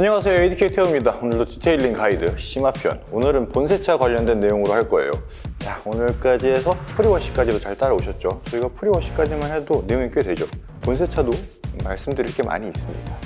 안녕하세요. 에디케이터입니다. 오늘도 디테일링 가이드 심화편. 오늘은 본세차 관련된 내용으로 할 거예요. 자 오늘까지 해서 프리워시까지도 잘 따라오셨죠? 저희가 프리워시까지만 해도 내용이 꽤 되죠? 본세차도 말씀드릴 게 많이 있습니다.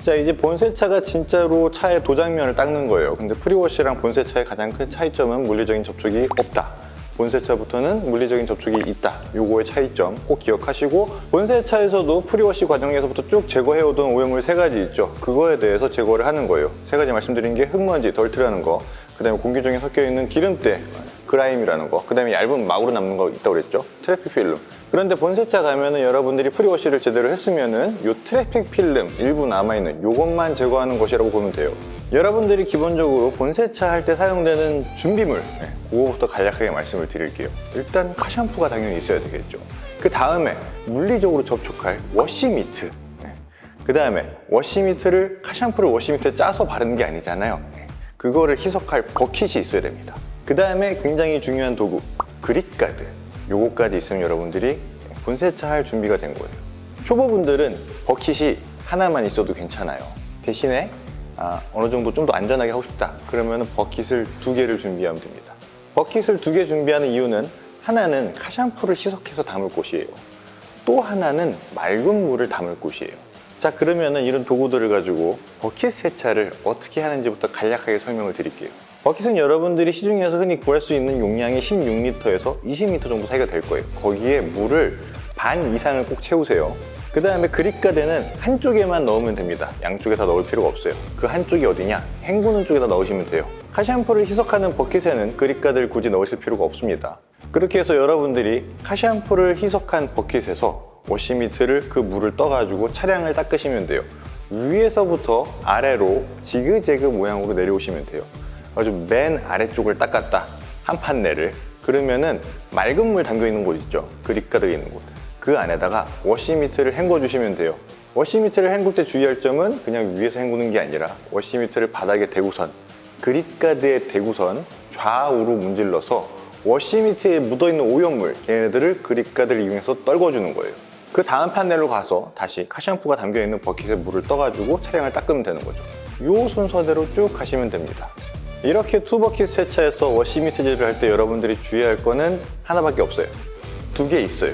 자 이제 본세차가 진짜로 차의 도장면을 닦는 거예요. 근데 프리워시랑 본세차의 가장 큰 차이점은 물리적인 접촉이 없다 본세차부터는 물리적인 접촉이 있다 요거의 차이점 꼭 기억하시고 본세차에서도 프리워시 과정에서부터 쭉 제거해오던 오염물 세 가지 있죠 그거에 대해서 제거를 하는 거예요 세 가지 말씀드린 게 흙먼지, 덜트라는 거 그 다음에 공기 중에 섞여있는 기름때 그라임이라는 거, 그 다음에 얇은 막으로 남는 거 있다고 그랬죠? 트래픽 필름. 그런데 본세차 가면은 여러분들이 프리워시를 제대로 했으면은 요 트래픽 필름 일부 남아있는 요것만 제거하는 것이라고 보면 돼요. 여러분들이 기본적으로 본세차 할 때 사용되는 준비물, 네, 그거부터 간략하게 말씀을 드릴게요. 일단 카샴푸가 당연히 있어야 되겠죠. 그 다음에 물리적으로 접촉할 워시미트. 그 다음에 워시미트를 카샴푸를 워시미트에 짜서 바르는 게 아니잖아요. 네, 그거를 희석할 버킷이 있어야 됩니다. 그 다음에 굉장히 중요한 도구 그립가드 요거까지 있으면 여러분들이 본세차 할 준비가 된 거예요 초보분들은 버킷이 하나만 있어도 괜찮아요 대신에 아, 어느 정도 좀 더 안전하게 하고 싶다. 그러면 버킷을 두 개를 준비하면 됩니다. 버킷을 두 개 준비하는 이유는 하나는 카샴푸를 희석해서 담을 곳이에요. 또 하나는 맑은 물을 담을 곳이에요. 자 그러면은 이런 도구들을 가지고 버킷 세차를 어떻게 하는지부터 간략하게 설명을 드릴게요. 버킷은 여러분들이 시중에서 흔히 구할 수 있는 용량이 16리터에서 20리터 정도 사이가 될 거예요. 거기에 물을 반 이상을 꼭 채우세요. 그 다음에 그립가드는 한쪽에만 넣으면 됩니다. 양쪽에 다 넣을 필요가 없어요. 그 한쪽이 어디냐? 헹구는 쪽에다 넣으시면 돼요. 카샴푸를 희석하는 버킷에는 그립가드를 굳이 넣으실 필요가 없습니다. 그렇게 해서 여러분들이 카샴푸를 희석한 버킷에서 워시미트를 그 물을 떠가지고 차량을 닦으시면 돼요. 위에서부터 아래로 지그재그 모양으로 내려오시면 돼요. 아주 맨 아래쪽을 닦았다 한 판 내를 그러면은 맑은 물 담겨 있는 곳 있죠 그립 가득 있는 곳 그 안에다가 워시미트를 헹궈 주시면 돼요 워시미트를 헹굴 때 주의할 점은 그냥 위에서 헹구는 게 아니라 워시미트를 바닥에 대고선 그립가드에 대고선 좌우로 문질러서 워시미트에 묻어있는 오염물 걔네들을 그립가드를 이용해서 떨궈주는 거예요 그 다음 판넬로 가서 다시 카샴푸가 담겨있는 버킷에 물을 떠가지고 차량을 닦으면 되는 거죠 이 순서대로 쭉 가시면 됩니다 이렇게 투버킷 세차에서 워시미트질을 할 때 여러분들이 주의할 거는 하나밖에 없어요. 두 개 있어요.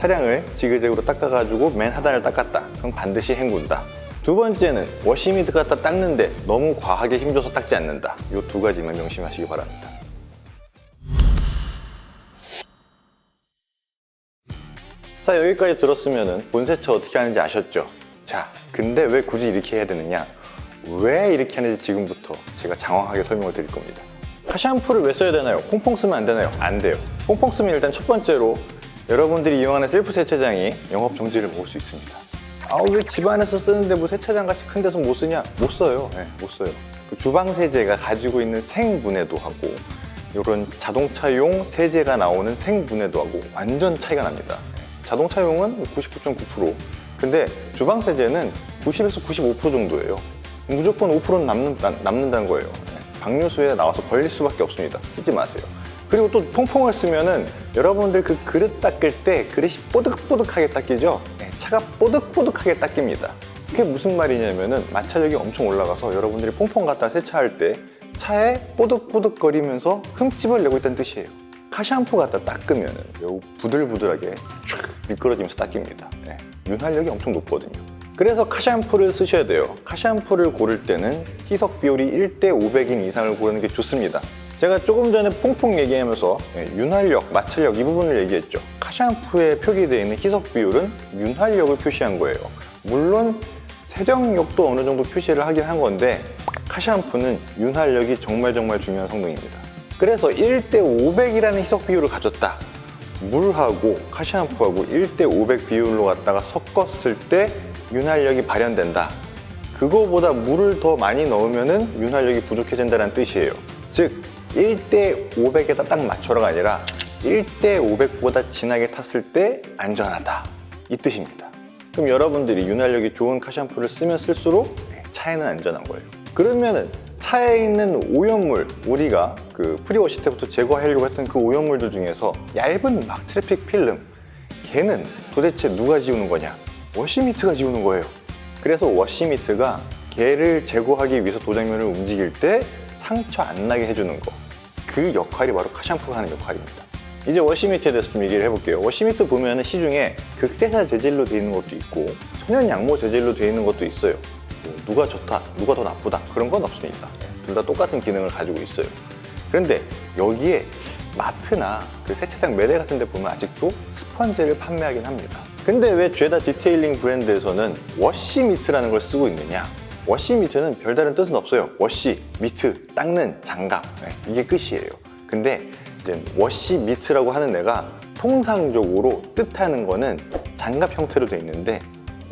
자, 차량을 지그재그로 닦아가지고 맨 하단을 닦았다. 그럼 반드시 헹군다. 두 번째는 워시미트 갖다 닦는데 너무 과하게 힘줘서 닦지 않는다. 이 두 가지만 명심하시기 바랍니다. 자, 여기까지 들었으면 본세차 어떻게 하는지 아셨죠? 자, 근데 왜 굳이 이렇게 해야 되느냐? 왜 이렇게 하는지 지금부터 제가 장황하게 설명을 드릴 겁니다. 카샴푸를 왜 써야 되나요? 퐁퐁 쓰면 안 되나요? 안 돼요. 퐁퐁 쓰면 일단 첫 번째로 여러분들이 이용하는 셀프 세차장이 영업 정지를 먹을 수 있습니다. 아우 왜 집안에서 쓰는데 뭐 세차장 같이 큰 데서 못 쓰냐? 못 써요. 네, 못 써요. 그 주방 세제가 가지고 있는 생분해도 하고 이런 자동차용 세제가 나오는 생분해도 하고 완전 차이가 납니다. 네, 자동차용은 99.9% 근데 주방 세제는 90에서 95% 정도예요. 무조건 5%는 남는, 남는다는 거예요. 방류수에 나와서 걸릴 수밖에 없습니다. 쓰지 마세요. 그리고 또 퐁퐁을 쓰면은 여러분들 그 그릇 닦을 때 그릇이 뽀득뽀득하게 닦이죠? 네, 차가 뽀득뽀득하게 닦입니다. 그게 무슨 말이냐면은 마찰력이 엄청 올라가서 여러분들이 퐁퐁 갖다 세차할 때 차에 뽀득뽀득거리면서 흠집을 내고 있다는 뜻이에요. 카샴푸 갖다 닦으면은 매우 부들부들하게 촥 미끄러지면서 닦입니다. 네, 윤활력이 엄청 높거든요. 그래서 카샴푸를 쓰셔야 돼요. 카샴푸를 고를 때는 희석 비율이 1대 500인 이상을 고르는 게 좋습니다. 제가 조금 전에 퐁퐁 얘기하면서 예, 윤활력, 마찰력 이 부분을 얘기했죠. 카샴푸에 표기되어 있는 희석 비율은 윤활력을 표시한 거예요. 물론 세정력도 어느 정도 표시를 하긴 한 건데 카샴푸는 윤활력이 정말 정말 중요한 성능입니다. 그래서 1대 500이라는 희석 비율을 가졌다. 물하고 카샴푸하고 1대 500 비율로 갖다가 섞었을 때 윤활력이 발현된다. 그거보다 물을 더 많이 넣으면 윤활력이 부족해진다는 뜻이에요. 즉 1대 500에다 딱 맞춰라가 아니라 1대 500보다 진하게 탔을 때 안전하다. 이 뜻입니다. 그럼 여러분들이 윤활력이 좋은 카샴푸를 쓰면 쓸수록 차에는 안전한 거예요. 그러면은 차에 있는 오염물, 우리가 그 프리워시 때부터 제거하려고 했던 그 오염물들 중에서 얇은 막 트래픽 필름, 걔는 도대체 누가 지우는 거냐? 워시미트가 지우는 거예요. 그래서 워시미트가 걔를 제거하기 위해서 도장면을 움직일 때 상처 안 나게 해주는 거. 그 역할이 바로 카샴푸가 하는 역할입니다. 이제 워시미트에 대해서 좀 얘기를 해볼게요. 워시미트 보면은 시중에 극세사 재질로 되어 있는 것도 있고 천연 양모 재질로 되어 있는 것도 있어요. 뭐 누가 좋다, 누가 더 나쁘다 그런 건 없습니다. 둘 다 똑같은 기능을 가지고 있어요. 그런데 여기에 마트나 그 세차장 매대 같은 데 보면 아직도 스펀지를 판매하긴 합니다. 근데 왜 죄다 디테일링 브랜드에서는 워시 미트라는 걸 쓰고 있느냐? 워시 미트는 별다른 뜻은 없어요. 워시, 미트, 닦는, 장갑. 네, 이게 끝이에요. 근데 이제 워시 미트라고 하는 애가 통상적으로 뜻하는 거는 장갑 형태로 돼 있는데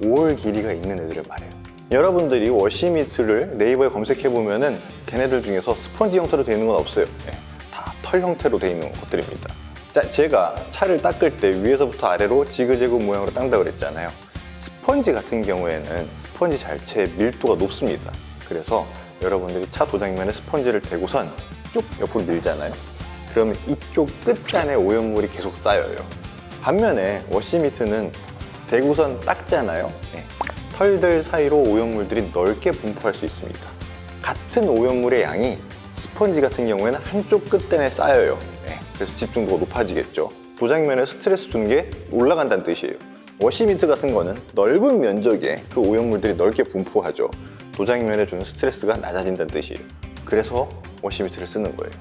5월 길이가 있는 애들을 말해요. 여러분들이 워시 미트를 네이버에 검색해 보면은 걔네들 중에서 스펀지 형태로 되어 있는 건 없어요. 네, 다털 형태로 되어 있는 것들입니다. 자, 제가 차를 닦을 때 위에서부터 아래로 지그재그 모양으로 닦는다 그랬잖아요. 스펀지 같은 경우에는 스펀지 자체의 밀도가 높습니다. 그래서 여러분들이 차 도장면에 스펀지를 대고선 쭉 옆으로 밀잖아요. 그러면 이쪽 끝단에 오염물이 계속 쌓여요. 반면에 워시미트는 대구선 닦잖아요. 네. 털들 사이로 오염물들이 넓게 분포할 수 있습니다. 같은 오염물의 양이 스펀지 같은 경우에는 한쪽 끝단에 쌓여요. 네. 그래서 집중도가 높아지겠죠. 도장면에 스트레스 주는 게 올라간다는 뜻이에요. 워시미트 같은 거는 넓은 면적에 그 오염물들이 넓게 분포하죠. 도장면에 주는 스트레스가 낮아진다는 뜻이에요. 그래서 워시미트를 쓰는 거예요.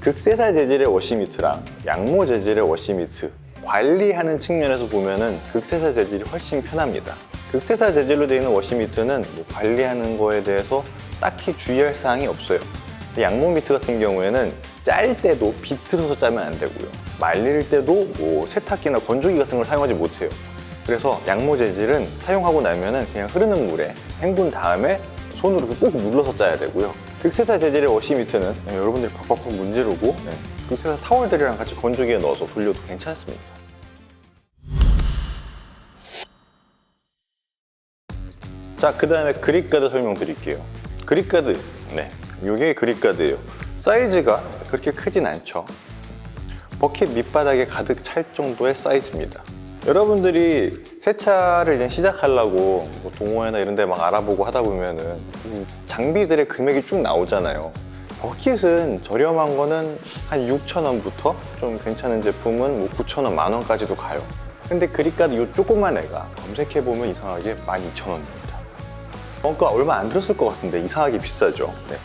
극세사 재질의 워시미트랑 양모 재질의 워시미트 관리하는 측면에서 보면은 극세사 재질이 훨씬 편합니다. 극세사 재질로 되어 있는 워시미트는 뭐 관리하는 거에 대해서 딱히 주의할 사항이 없어요. 양모 미트 같은 경우에는 짤 때도 비틀어서 짜면 안 되고요. 말릴 때도 뭐 세탁기나 건조기 같은 걸 사용하지 못해요. 그래서 양모 재질은 사용하고 나면은 그냥 흐르는 물에 헹군 다음에 손으로 꾹 눌러서 짜야 되고요. 극세사 재질의 워시미트는 네, 여러분들이 팍팍팍 문지르고 네, 극세사 타월들이랑 같이 건조기에 넣어서 돌려도 괜찮습니다. 자, 그 다음에 그립가드 설명드릴게요. 그립가드, 네, 이게 그립가드예요. 사이즈가 그렇게 크진 않죠. 버킷 밑바닥에 가득 찰 정도의 사이즈입니다. 여러분들이 세차를 이제 시작하려고 뭐 동호회나 이런 데 막 알아보고 하다 보면은 이 장비들의 금액이 쭉 나오잖아요. 버킷은 저렴한 거는 한 6,000원부터 좀 괜찮은 제품은 뭐 9,000원, 만 원까지도 가요. 근데 그립가드 이 조그만 애가 검색해보면 이상하게 12,000원입니다. 원가 얼마 안 들었을 것 같은데 이상하게 비싸죠. 네.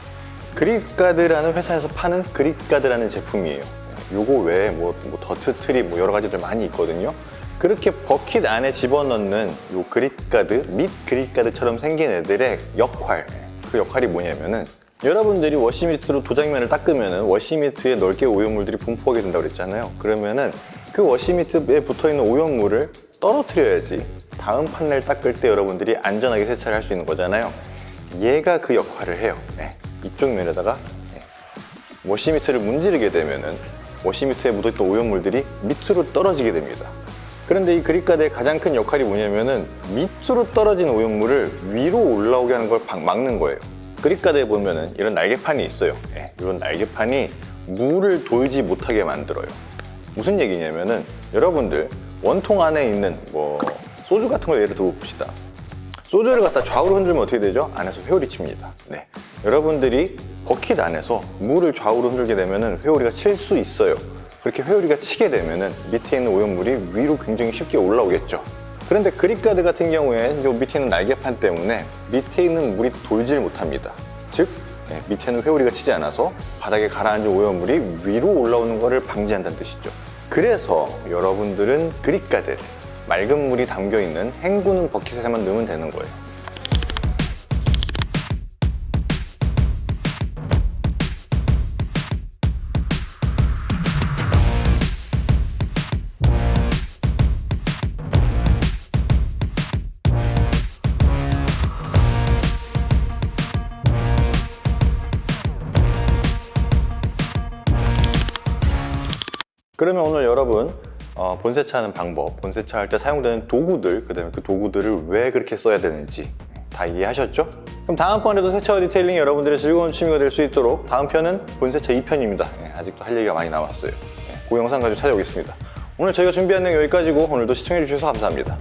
그립가드라는 회사에서 파는 그립가드라는 제품이에요. 네, 요거 외에 뭐, 뭐 더트 트립 뭐 여러 가지들 많이 있거든요. 그렇게 버킷 안에 집어넣는 요 그립가드 및 그립가드처럼 생긴 애들의 역할 그 역할이 뭐냐면은 여러분들이 워시미트로 도장면을 닦으면은 워시미트에 넓게 오염물들이 분포하게 된다고 그랬잖아요. 그러면은 그 워시미트에 붙어 있는 오염물을 떨어뜨려야지 다음 판넬 닦을 때 여러분들이 안전하게 세차를 할 수 있는 거잖아요. 얘가 그 역할을 해요. 네, 이쪽 면에다가 네, 워시미트를 문지르게 되면은 워시미트에 묻어있던 오염물들이 밑으로 떨어지게 됩니다. 그런데 이 그립가드의 가장 큰 역할이 뭐냐면은 밑으로 떨어진 오염물을 위로 올라오게 하는 걸 방- 막는 거예요. 그립가드에 보면은 이런 날개판이 있어요. 예, 이런 날개판이 물을 돌지 못하게 만들어요. 무슨 얘기냐면은 여러분들 원통 안에 있는 뭐 소주 같은 거 예를 들어 봅시다. 소주를 갖다 좌우로 흔들면 어떻게 되죠? 안에서 회오리 칩니다. 네. 여러분들이 버킷 안에서 물을 좌우로 흔들게 되면 회오리가 칠 수 있어요. 그렇게 회오리가 치게 되면 밑에 있는 오염물이 위로 굉장히 쉽게 올라오겠죠. 그런데 그립가드 같은 경우엔 요 밑에 있는 날개판 때문에 밑에 있는 물이 돌질 못합니다. 즉, 네, 밑에는 회오리가 치지 않아서 바닥에 가라앉은 오염물이 위로 올라오는 것을 방지한다는 뜻이죠. 그래서 여러분들은 그립가드를 맑은 물이 담겨 있는 헹구는 버킷에만 넣으면 되는 거예요. 그러면 오늘 여러분 어, 본세차 하는 방법, 본세차 할 때 사용되는 도구들, 그 다음에 그 도구들을 왜 그렇게 써야 되는지 다 이해하셨죠? 그럼 다음번에도 세차와 디테일링이 여러분들의 즐거운 취미가 될 수 있도록 다음 편은 본세차 2편입니다. 아직도 할 얘기가 많이 남았어요. 네, 그 영상 가지고 찾아오겠습니다. 오늘 저희가 준비한 내용 여기까지고 오늘도 시청해주셔서 감사합니다.